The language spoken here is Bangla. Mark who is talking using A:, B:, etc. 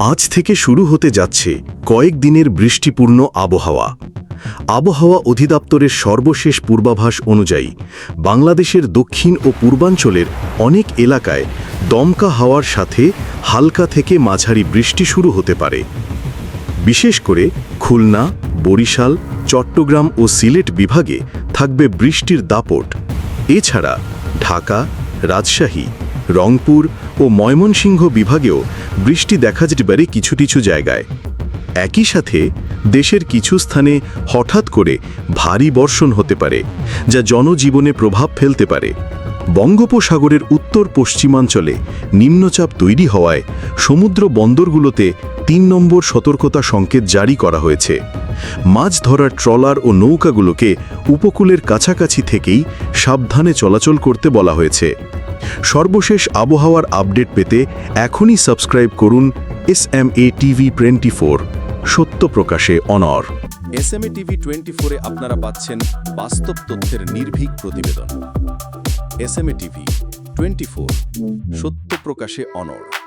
A: আজ থেকে শুরু হতে যাচ্ছে কয়েক দিনের বৃষ্টিপূর্ণ আবহাওয়া। আবহাওয়া অধিদপ্তরের সর্বশেষ পূর্বাভাস অনুযায়ী, বাংলাদেশের দক্ষিণ ও পূর্বাঞ্চলের অনেক এলাকায় দমকা হাওয়ার সাথে হালকা থেকে মাঝারি বৃষ্টি শুরু হতে পারে। বিশেষ করে খুলনা, বরিশাল, চট্টগ্রাম ও সিলেট বিভাগে থাকবে বৃষ্টির দাপট। এছাড়া ঢাকা, রাজশাহী, রংপুর ও ময়মনসিংহ বিভাগেও বৃষ্টি দেখা যেতে পারে কিছু কিছু জায়গায়। একই সাথে দেশের কিছু স্থানে হঠাৎ করে ভারী বর্ষণ হতে পারে, যা জনজীবনে প্রভাব ফেলতে পারে। বঙ্গোপসাগরের উত্তর পশ্চিমাঞ্চলে নিম্নচাপ তৈরি হওয়ায় সমুদ্র বন্দরগুলোতে তিন নম্বর সতর্কতা সংকেত জারি করা হয়েছে। মাছ ধরার ট্রলার ও নৌকাগুলোকে উপকূলের কাছাকাছি থেকেই সাবধানে চলাচল করতে বলা হয়েছে। সর্বশেষ আবহাওয়ার আপডেট পেতে এখনই সাবস্ক্রাইব করুন S M A TV twenty four. সত্য প্রকাশে অনর।
B: S M A TV twenty ফোরে আপনারা পাচ্ছেন বাস্তব তথ্যের নির্ভীক প্রতিবেদন। S M A TV twenty four. সত্য প্রকাশে অনড়